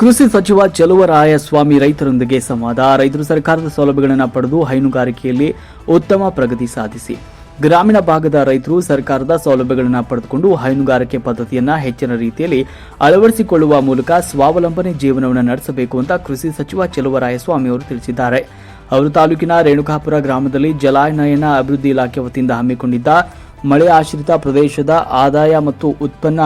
ಕೃಷಿ ಸಚಿವ ಚಲುವರಾಯಸ್ವಾಮಿ ರೈತರೊಂದಿಗೆ ಸಂವಾದ. ರೈತರು ಸರ್ಕಾರದ ಸೌಲಭ್ಯಗಳನ್ನು ಪಡೆದು ಹೈನುಗಾರಿಕೆಯಲ್ಲಿ ಉತ್ತಮ ಪ್ರಗತಿ ಸಾಧಿಸಿ. ಗ್ರಾಮೀಣ ಭಾಗದ ರೈತರು ಸರ್ಕಾರದ ಸೌಲಭ್ಯಗಳನ್ನು ಪಡೆದುಕೊಂಡು ಹೈನುಗಾರಿಕೆ ಪದ್ಧತಿಯನ್ನು ಹೆಚ್ಚಿನ ರೀತಿಯಲ್ಲಿ ಅಳವಡಿಸಿಕೊಳ್ಳುವ ಮೂಲಕ ಸ್ವಾವಲಂಬನೆ ಜೀವನವನ್ನು ನಡೆಸಬೇಕು ಅಂತ ಕೃಷಿ ಸಚಿವ ಚಲುವರಾಯಸ್ವಾಮಿ ಅವರು ತಿಳಿಸಿದ್ದಾರೆ. ಅವರು ತಾಲೂಕಿನ ರೇಣುಕಾಪುರ ಗ್ರಾಮದಲ್ಲಿ ಜಲಾನಯನ ಅಭಿವೃದ್ಧಿ ಇಲಾಖೆ ವತಿಯಿಂದ ಹಮ್ಮಿಕೊಂಡಿದ್ದ ಮಳೆ ಆಶ್ರಿತ ಪ್ರದೇಶದ ಆದಾಯ ಮತ್ತು ಉತ್ಪನ್ನ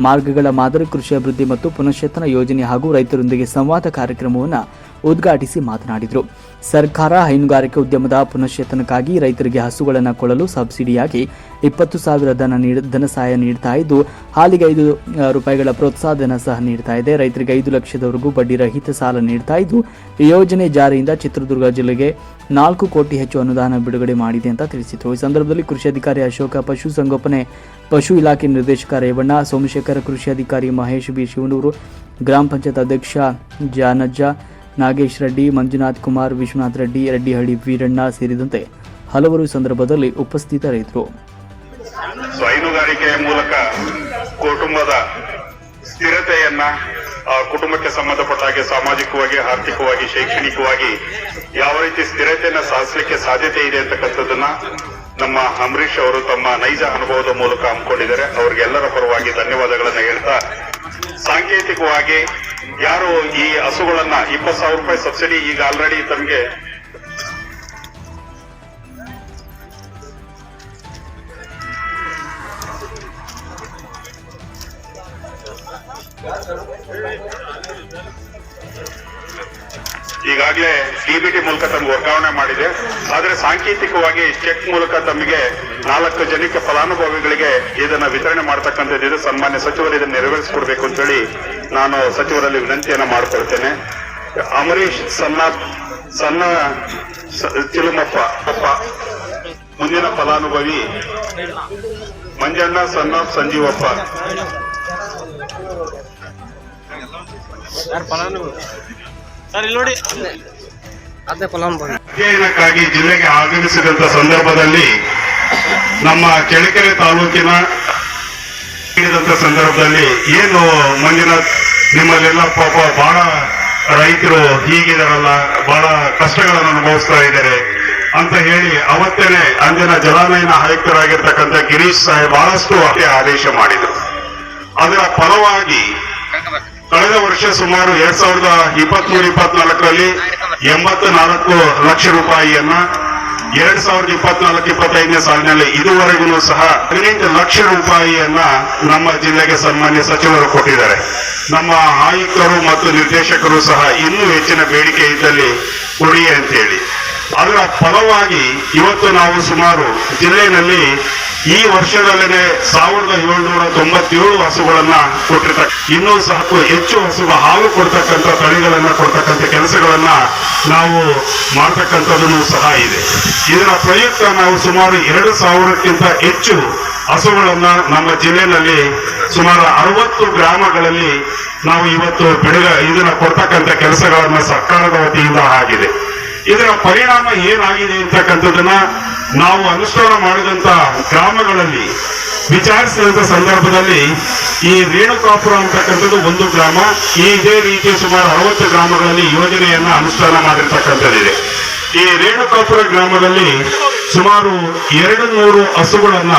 ಮಾರ್ಗಗಳ ಮಾದರಿ ಕೃಷಿ ಅಭಿವೃದ್ಧಿ ಮತ್ತು ಪುನಶ್ಚೇತನ ಯೋಜನೆ ಹಾಗೂ ರೈತರೊಂದಿಗೆ ಸಂವಾದ ಕಾರ್ಯಕ್ರಮವನ್ನು ಉದ್ಘಾಟಿಸಿ ಮಾತನಾಡಿದರು. ಸರ್ಕಾರ ಹೈನುಗಾರಿಕೆ ಉದ್ಯಮದ ಪುನಶ್ಚೇತನಕ್ಕಾಗಿ ರೈತರಿಗೆ ಹಸುಗಳನ್ನು ಕೊಳ್ಳಲು ಸಬ್ಸಿಡಿಯಾಗಿ ಇಪ್ಪತ್ತು ಸಾವಿರ ಧನ ನೀಡ, ಧನ ಸಹಾಯ ನೀಡ್ತಾ ಇದ್ದು, ಹಾಲಿಗೆ ಐದು ರೂಪಾಯಿಗಳ ಪ್ರೋತ್ಸಾಹ ಧನ ಸಹ ನೀಡ್ತಾ ಇದೆ. ರೈತರಿಗೆ ಐದು ಲಕ್ಷದವರೆಗೂ ಬಡ್ಡಿ ರಹಿತ ಸಾಲ ನೀಡ್ತಾ ಇದ್ದು, ಈ ಯೋಜನೆ ಜಾರಿಯಿಂದ ಚಿತ್ರದುರ್ಗ ಜಿಲ್ಲೆಗೆ ನಾಲ್ಕು ಕೋಟಿ ಹೆಚ್ಚು ಅನುದಾನ ಬಿಡುಗಡೆ ಮಾಡಿದೆ ಅಂತ ತಿಳಿಸಿದರು. ಈ ಸಂದರ್ಭದಲ್ಲಿ ಕೃಷಿ ಅಧಿಕಾರಿ ಅಶೋಕ, ಪಶು ಸಂಗೋಪನೆ, ಪಶು ಇಲಾಖೆ ನಿರ್ದೇಶಕ ರೇವಣ್ಣ, ಸೋಮಶೇಖರ ಕೃಷಿ ಅಧಿಕಾರಿ ಮಹೇಶ್ ಬಿ ಶಿವನೂರು, ಗ್ರಾಮ ಪಂಚಾಯತ್ ಅಧ್ಯಕ್ಷ ಜಾನಜ್ಜ ನಾಗೇಶ್ ರೆಡ್ಡಿ, ಮಂಜುನಾಥ್ ಕುಮಾರ್, ವಿಶ್ವನಾಥ್ ರೆಡ್ಡಿ, ರೆಡ್ಡಿಹಳ್ಳಿ ವೀರಣ್ಣ ಸೇರಿದಂತೆ ಹಲವರು ಸಂದರ್ಭದಲ್ಲಿ ಉಪಸ್ಥಿತರಿದ್ದರು. ಹೈನುಗಾರಿಕೆಯ ಮೂಲಕ ಕುಟುಂಬದ ಸ್ಥಿರತೆಯನ್ನ ಕುಟುಂಬಕ್ಕೆ ಸಂಬಂಧಪಟ್ಟ ಹಾಗೆ ಸಾಮಾಜಿಕವಾಗಿ, ಆರ್ಥಿಕವಾಗಿ, ಶೈಕ್ಷಣಿಕವಾಗಿ ಯಾವ ರೀತಿ ಸ್ಥಿರತೆಯನ್ನ ಸಾಧಿಸಲಿಕ್ಕೆ ಸಾಧ್ಯತೆ ಇದೆ ಅಂತಕ್ಕಂಥದ್ದನ್ನ ನಮ್ಮ ಅಂಬರೀಶ್ ಅವರು ತಮ್ಮ ನೈಜ ಅನುಭವದ ಮೂಲಕ ಹಮ್ಮಿಕೊಂಡಿದ್ದಾರೆ. ಅವರಿಗೆಲ್ಲರ ಪರವಾಗಿ ಧನ್ಯವಾದಗಳನ್ನು ಹೇಳ್ತಾ ಸಾಂಕೇತಿಕವಾಗಿ ಯಾರು ಈ ಹಸುಗಳನ್ನ ಇಪ್ಪತ್ತು ಸಾವಿರ ರೂಪಾಯಿ ಸಬ್ಸಿಡಿ ಈಗ ಆಲ್ರೆಡಿ ತಮಗೆ? ಈಗಾಗಲೇ ಡಿಬಿಟಿ ಮೂಲಕ ತಮ್ಗೆ ವರ್ಗಾವಣೆ ಮಾಡಿದೆ. ಆದರೆ ಸಾಂಕೇತಿಕವಾಗಿ ಚೆಕ್ ಮೂಲಕ ತಮಗೆ ನಾಲ್ಕು ಜನಕ್ಕೆ ಫಲಾನುಭವಿಗಳಿಗೆ ಇದನ್ನು ವಿತರಣೆ ಮಾಡತಕ್ಕಂಥದ್ದು ಸನ್ಮಾನ್ಯ ಸಚಿವರು ಇದನ್ನು ನೆರವೇರಿಸಿಕೊಡ್ಬೇಕು ಅಂತೇಳಿ ನಾನು ಸಚಿವರಲ್ಲಿ ವಿನಂತಿಯನ್ನು ಮಾಡಿಕೊಳ್ತೇನೆ. ಅಮರೀಶ್ ಸಣ್ಣ ಸಣ್ಣ ಚಿಲುಮಪ್ಪ ಮುಂದಿನ ಫಲಾನುಭವಿ ಮಂಜಣ್ಣ ಸಣ್ಣ ಸಂಜೀವಪ್ಪ. ಫಲಾನುಭವಿ? ಸರ್ ಇಲ್ಲಿ ನೋಡಿ. ಅದೇ ಫಲಾನುಭವಿ ಅಧ್ಯಯನಕ್ಕಾಗಿ ಜಿಲ್ಲೆಗೆ ಆಗಮಿಸಿದಂತ ಸಂದರ್ಭದಲ್ಲಿ ನಮ್ಮ ಚಳ್ಳಕೆರೆ ತಾಲೂಕಿನ ನೀಡಿದಂತ ಸಂದರ್ಭದಲ್ಲಿ ಏನು ಮಂಜುನಾಥ್ ನಿಮ್ಮಲ್ಲೆಲ್ಲ ಪಾಪ ಬಹಳ ರೈತರು ಹೀಗಿದಾರಲ್ಲ ಬಹಳ ಕಷ್ಟಗಳನ್ನು ಅನುಭವಿಸ್ತಾ ಇದ್ದಾರೆ ಅಂತ ಹೇಳಿ ಅವತ್ತೇನೆ ಅಂದಿನ ಜಲಾನಯನ ಆಯುಕ್ತರಾಗಿರ್ತಕ್ಕಂಥ ಗಿರೀಶ್ ಸಾಹೇಬ್ ಬಹಳಷ್ಟು ಆದೇಶ ಮಾಡಿದರು. ಅದರ ಫಲವಾಗಿ ಕಳೆದ ವರ್ಷ ಸುಮಾರು ಎರಡ್ ಸಾವಿರದ ಇಪ್ಪತ್ಮೂರು, ಇಪ್ಪತ್ನಾಲ್ಕರಲ್ಲಿ ಎಂಬತ್ತು ನಾಲ್ಕು ಲಕ್ಷ ರೂಪಾಯಿಯನ್ನ ಎರಡ್ ಸಾವಿರದ ಇಪ್ಪತ್ನಾಲ್ಕು, ಇಪ್ಪತ್ತೈದನೇ ಸಾಲಿನಲ್ಲಿ ಇದುವರೆಗೂ ಸಹ ಹದಿನೆಂಟು ಲಕ್ಷ ರೂಪಾಯಿಯನ್ನ ನಮ್ಮ ಜಿಲ್ಲೆಗೆ ಸನ್ಮಾನ್ಯ ಸಚಿವರು ಕೊಟ್ಟಿದ್ದಾರೆ. ನಮ್ಮ ಆಯುಕ್ತರು ಮತ್ತು ನಿರ್ದೇಶಕರು ಸಹ ಇನ್ನೂ ಹೆಚ್ಚಿನ ಬೇಡಿಕೆ ಇದ್ದಲ್ಲಿ ಕೊಡಿ ಅಂತೇಳಿ. ಅದರ ಫಲವಾಗಿ ಇವತ್ತು ನಾವು ಸುಮಾರು ಜಿಲ್ಲೆಯಲ್ಲಿ ಈ ವರ್ಷದಲ್ಲಿ ಸಾವಿರದ ಏಳ್ನೂರ ತೊಂಬತ್ತೇಳು ಹಸುಗಳನ್ನ ಕೊಟ್ಟಿರ್ತಕ್ಕ ಇನ್ನೂ ಸಾಕು ಹೆಚ್ಚು ಹಸುಗಳ ಹಾಲು ಕೊಡ್ತಕ್ಕಂಥ ತಳಿಗಳನ್ನ ಕೊಡ್ತಕ್ಕಂಥ ಕೆಲಸಗಳನ್ನ ನಾವು ಮಾಡ್ತಕ್ಕಂಥದ್ದು ಸಹ ಇದೆ. ಇದರ ಪ್ರಯುಕ್ತ ನಾವು ಸುಮಾರು ಎರಡು ಸಾವಿರಕ್ಕಿಂತ ಹೆಚ್ಚು ಹಸುಗಳನ್ನ ನಮ್ಮ ಜಿಲ್ಲೆಯಲ್ಲಿ ಸುಮಾರು ಅರವತ್ತು ಗ್ರಾಮಗಳಲ್ಲಿ ನಾವು ಇವತ್ತು ಬೆಳೆಗ ಇದನ್ನ ಕೊಡ್ತಕ್ಕಂಥ ಕೆಲಸಗಳನ್ನ ಸರ್ಕಾರದ ವತಿಯಿಂದ ಆಗಿದೆ. ಇದರ ಪರಿಣಾಮ ಏನಾಗಿದೆ ಅಂತಕ್ಕಂಥದ್ದನ್ನ ನಾವು ಅನುಷ್ಠಾನ ಮಾಡಿದಂತ ಗ್ರಾಮಗಳಲ್ಲಿ, ವಿಚಾರಿಸಿದಂತ ಸಂದರ್ಭದಲ್ಲಿ ಈ ರೇಣುಕಾಪುರ ಅಂತಕ್ಕಂಥದ್ದು ಒಂದು ಗ್ರಾಮ ಈ ಇದೇ ರೀತಿ ಸುಮಾರು ಅರವತ್ತು ಗ್ರಾಮಗಳಲ್ಲಿ ಯೋಜನೆಯನ್ನ ಅನುಷ್ಠಾನ ಮಾಡಿರ್ತಕ್ಕಂಥದ್ದಿದೆ. ಈ ರೇಣುಕಾಪುರ ಗ್ರಾಮದಲ್ಲಿ ಸುಮಾರು ಎರಡು ನೂರು ಹಸುಗಳನ್ನ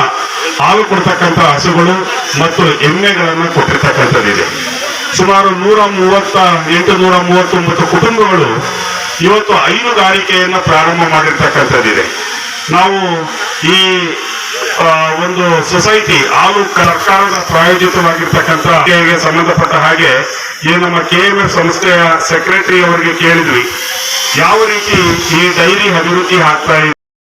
ಹಾಲು ಕೊಡ್ತಕ್ಕಂಥ ಹಸುಗಳು ಮತ್ತು ಎಮ್ಮೆಗಳನ್ನ ಕೊಟ್ಟಿರ್ತಕ್ಕಂಥದ್ದಿದೆ. ಸುಮಾರು ನೂರ ಮೂವತ್ತ ಎಂಟು, ನೂರ ಮೂವತ್ತೊಂಬತ್ತು ಕುಟುಂಬಗಳು ಇವತ್ತು ಹೈನುಗಾರಿಕೆಯನ್ನ ಪ್ರಾರಂಭ ಮಾಡಿರ್ತಕ್ಕಂಥದ್ದಿದೆ. ನಾವು ಈ ಒಂದು ಸೊಸೈಟಿ ಹಾಲು ಸರ್ಕಾರದ ಪ್ರಾಯೋಜಿತವಾಗಿರ್ತಕ್ಕಂಥ ಸಂಬಂಧಪಟ್ಟ ಹಾಗೆ ಈ ನಮ್ಮ ಕೆ ಎಂ ಎಫ್ ಸಂಸ್ಥೆಯ ಸೆಕ್ರೆಟರಿ ಅವರಿಗೆ ಕೇಳಿದ್ವಿ. ಯಾವ ರೀತಿ ಈ ಡೈರಿ ಅಭಿವೃದ್ಧಿ ಆಗ್ತಾ ಇದೆ?